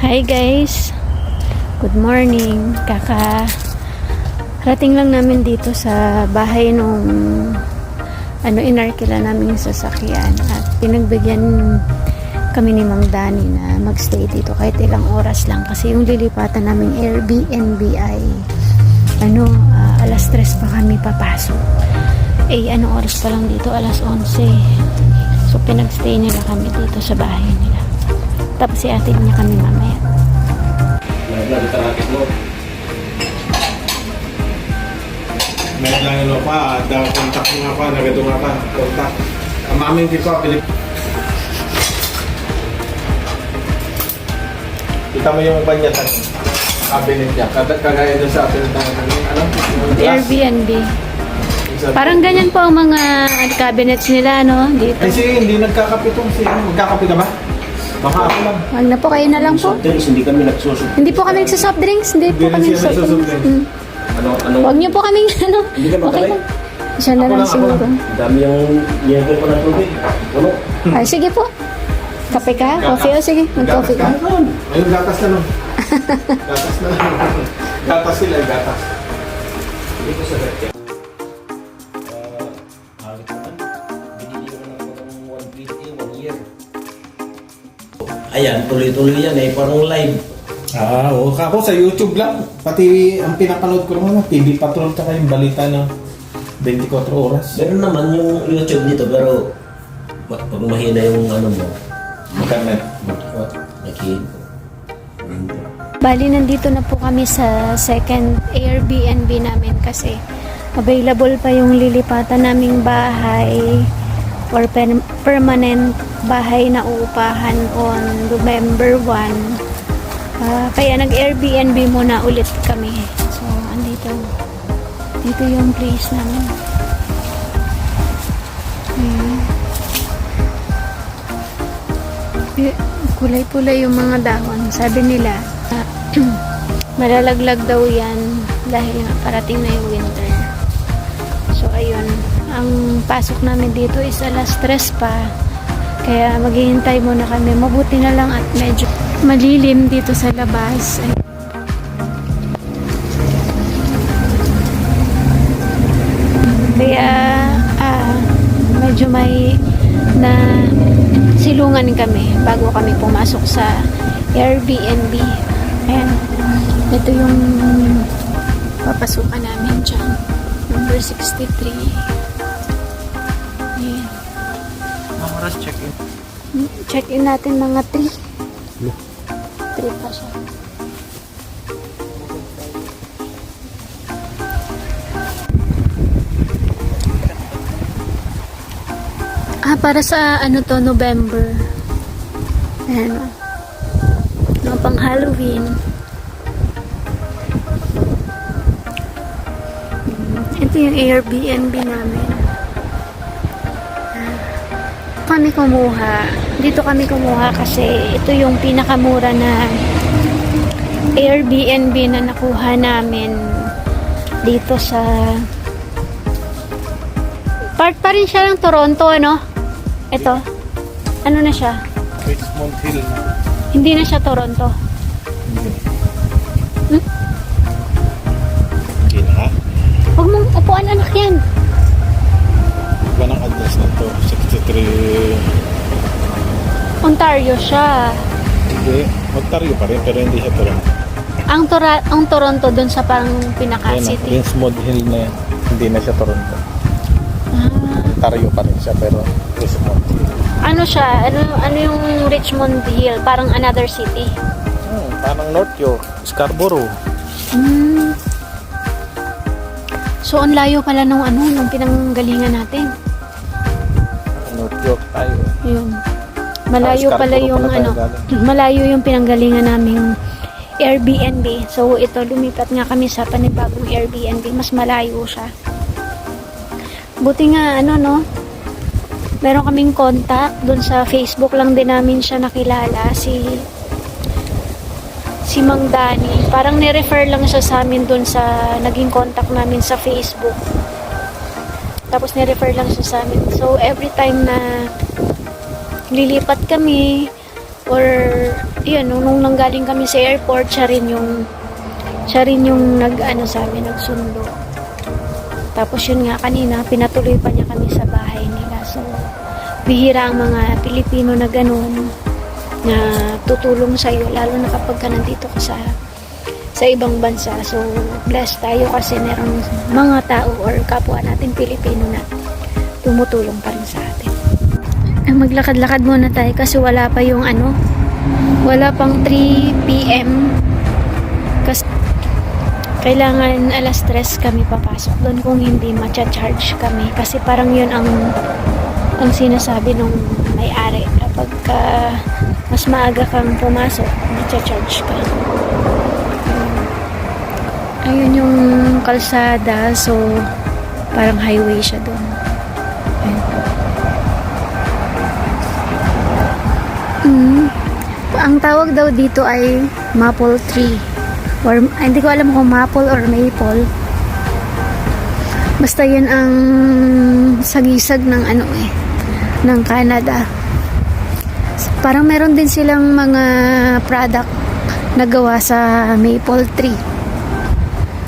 Hi guys! Good morning! Kaka. Rating lang namin dito sa bahay nung ano inarkila namin yung sasakyan. At pinagbigyan kami ni Mang Dani na magstay dito kahit ilang oras lang kasi yung lilipatan naming Airbnb ay ano ah, alas 3 pa kami papasok. Eh ano oras pa lang dito? Alas 11 so pinagstay nila kami dito sa bahay nila tapos iatid niya kami mamaya Naglag traffic mo. May lang ano pa, daw kontak mo nga pa, nagado nga pa, kontak. Ang mami hindi pa, pilik. Kita mo yung kanya sa cabinet niya. Kada kagaya doon sa atin ng ano? Airbnb parang ganyan po ang mga cabinets nila no dito Ay si hindi nagkakapitong si ano, magkakape ka ba? Baka ako lang. wag na po kayo na lang po Soft drinks, hindi kami nagsusup. hindi po kami nagsasoft drinks hindi po Hindi kami siya nagsasoft drinks drinks. Mm. Ano, ano? wag niyo po kami ano Hindi ka okay lang siya na lang siguro lang. Ang dami yung niyagay ko ng tubig. Ano? ay sige po kape ka coffee o sige mag coffee ka Gatas. Ayun, gatas na lang. gatas na lang. gatas sila, gatas. Hindi ko sa Ayan, tuloy-tuloy yan eh. Parang live. Ah, oo. Ako sa YouTube lang. Pati ang pinapanood ko naman, TV Patrol tsaka yung balita ng 24 oras. Meron naman yung YouTube dito pero ma- pag mahina yung ano mo, Internet. oh, nakik. Bali, nandito na po kami sa second Airbnb namin kasi available pa yung lilipatan naming bahay or per- permanent bahay na uupahan on November 1. Ah, kaya nag-Airbnb muna ulit kami. So, andito. Dito yung place namin. Ayan. Eh, Kulay-pulay yung mga dahon. Sabi nila, ah, malalaglag daw yan dahil nga parating na yung winter. Ang pasok namin dito is alas tres pa. Kaya maghihintay muna kami. Mabuti na lang at medyo malilim dito sa labas. Ay- Kaya ah, medyo may na silungan kami bago kami pumasok sa Airbnb. Ayan. Ito yung papasukan namin dyan. Number 63. Check in natin mga 3. 3 pa siya. Ah, para sa ano to, November. Ayan. No, pang Halloween. Ito yung Airbnb namin. kami kumuha. Dito kami kumuha kasi ito yung pinakamura na Airbnb na nakuha namin dito sa part pa rin siya ng Toronto, ano? Ito. Ano na siya? Richmond Hill. Hindi na siya Toronto. Hindi na. Huwag mong upuan anak yan. Iba ng address na to. 63... Ontario siya. Hindi. Ontario pa rin, pero hindi siya Toronto. Ang, Tora- ang Toronto dun sa parang pinaka Ayan na, city. Richmond Hill na yan. Hindi na siya Toronto. Ah. Ontario pa rin siya, pero Richmond Hill. Ano siya? Ano, ano yung Richmond Hill? Parang another city. Hmm, parang North York, Scarborough. Hmm. So, ang layo pala nung ano, nung pinanggalingan natin. North York tayo. Yun. Malayo pala yung pala ano, malayo yung pinanggalingan naming Airbnb. So, ito, lumipat nga kami sa panibagong Airbnb. Mas malayo siya. Buti nga, ano, no? Meron kaming contact. Doon sa Facebook lang din namin siya nakilala. Si si Mang Dani. Parang ni-refer lang siya sa amin doon sa naging contact namin sa Facebook. Tapos ni-refer lang siya sa amin. So, every time na lilipat kami or yun, nung, nung nanggaling kami sa airport, siya rin yung siya rin yung nag ano sa amin, nagsundo. Tapos yun nga kanina, pinatuloy pa niya kami sa bahay nila. So, bihira ang mga Pilipino na ganun na tutulong sa iyo lalo na kapag ka nandito ka sa sa ibang bansa. So, blessed tayo kasi merong mga tao or kapwa natin Pilipino na tumutulong pa rin sa. Ay, maglakad-lakad muna tayo kasi wala pa yung ano, wala pang 3 p.m. Kasi kailangan alas 3 kami papasok doon kung hindi matcha-charge kami. Kasi parang yun ang ang sinasabi nung may-ari. Kapag ka mas maaga kang pumasok matcha-charge ka. Ayun yung kalsada so parang highway siya doon Mm. ang tawag daw dito ay maple tree. Or hindi ko alam kung maple or maple. Basta yun ang sagisag ng ano eh ng Canada. Parang meron din silang mga product na gawa sa maple tree.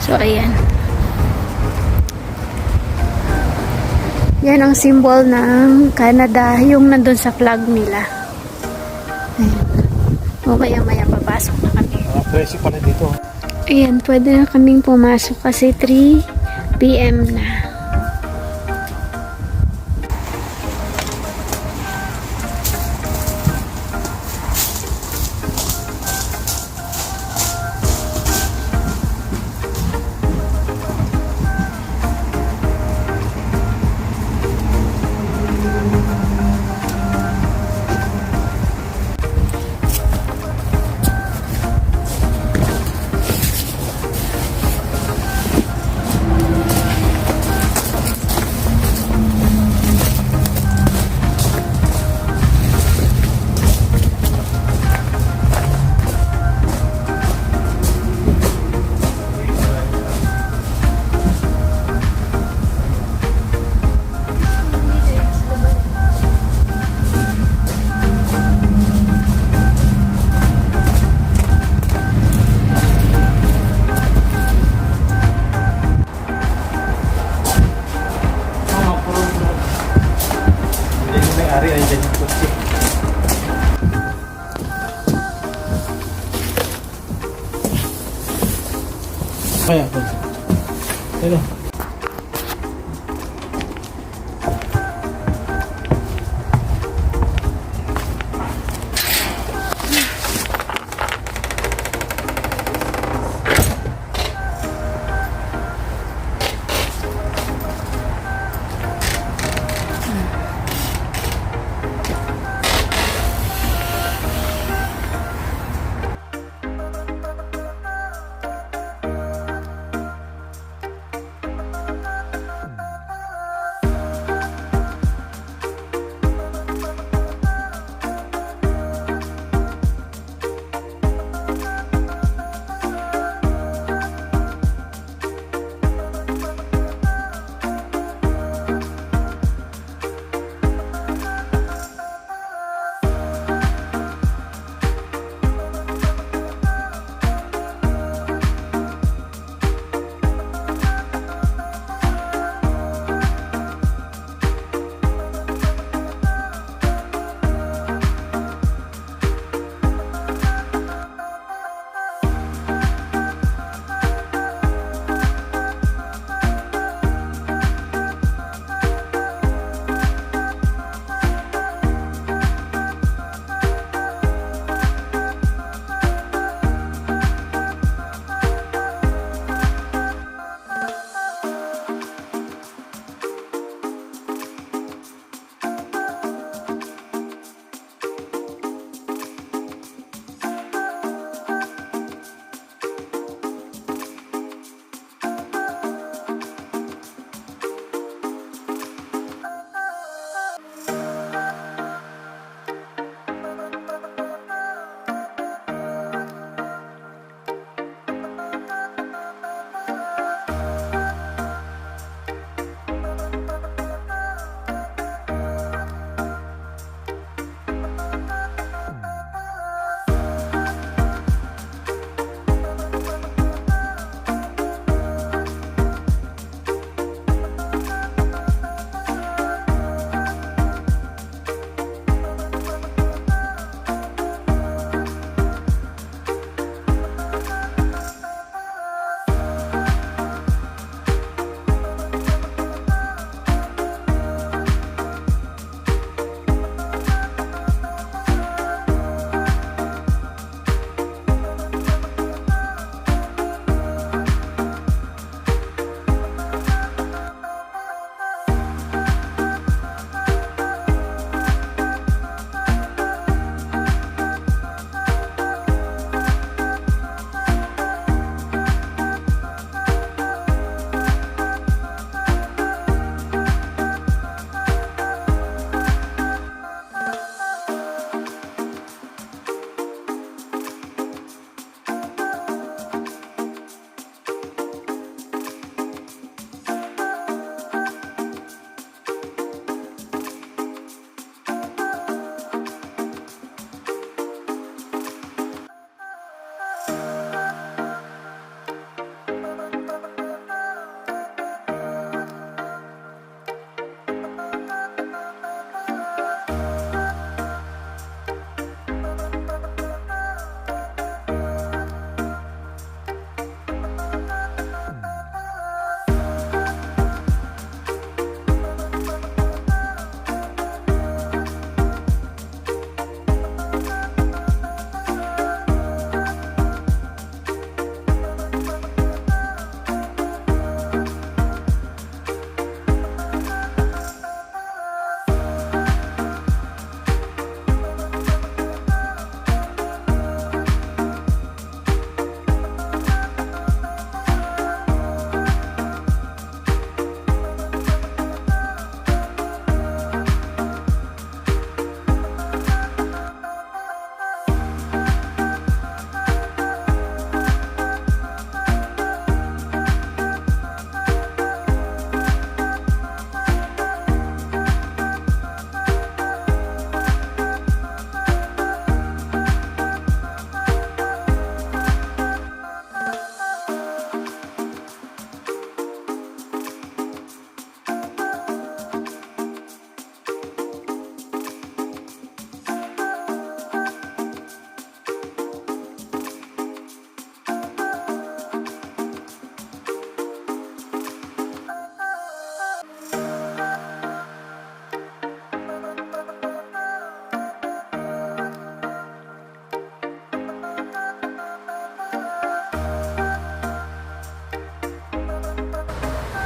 So ayan. Yan ang symbol ng Canada yung nandun sa flag nila o maya maya papasok na kami Mga presyo pala dito. Ayan, pwede na kaming pumasok kasi 3 p.m. na. Ano?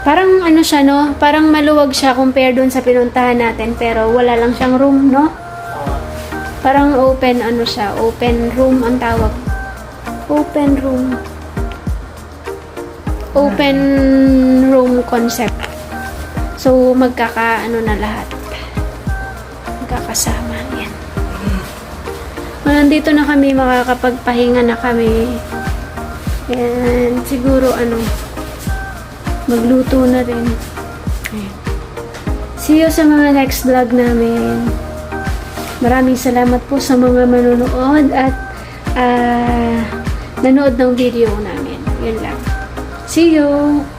Parang ano siya, no? Parang maluwag siya compare dun sa pinuntahan natin. Pero wala lang siyang room, no? Parang open, ano siya, open room ang tawag. Open room. Open room concept. So, magkaka, ano na lahat. Magkakasama. Yan. Nandito na kami, makakapagpahinga na kami. Yan, siguro ano, magluto na rin. Ayan. See you sa mga next vlog namin. Maraming salamat po sa mga manonood at ah, nanood ng video namin. Yun lang. See you!